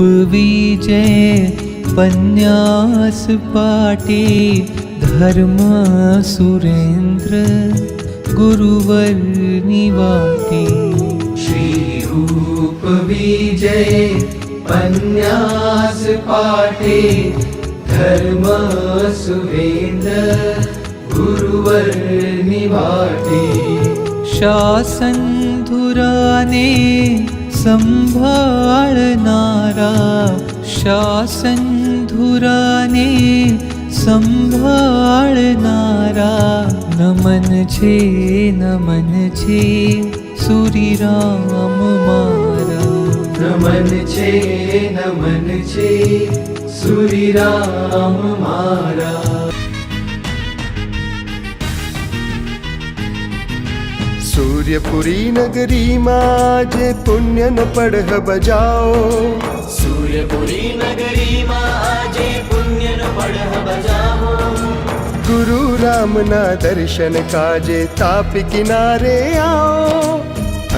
विजय पन्यास पाटे धर्म सुरेन्द्र गुरुवर निवाटे श्रीरूप विजय पन्यास पाटे धर्म सुरेन्द्र गुरुवर निवाटे शासन धुराने संभाळणारा शासन धुराने संभाळणारा नमन छे नमन छे सुरीराम मारा। नमन छे नमन छे सुरीराम मारा सूर्यपुरी नगरी माँ जे पुण्य न पढ़ बजाओ। सूर्यपुरी नगरी माँ पुण्य न पढ़ बजाओ। गुरु राम न दर्शन काजे ताप किनारे आओ।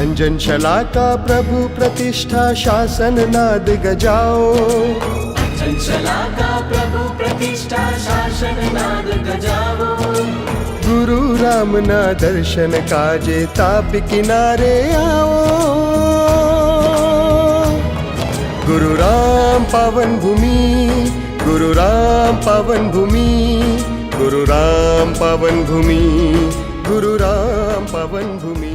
अंजन शला का प्रभु प्रतिष्ठा शासन नाद गजाओ। अंजन शला का प्रभु प्रतिष्ठा शासन नाद गजाओ। गुरु राम ना दर्शन काजे, ताप किनारे आओ। गुरु राम पावन भूमि, गुरु राम पावन भूमि, गुरु राम पावन भूमि, गुरु राम पावन भूमि।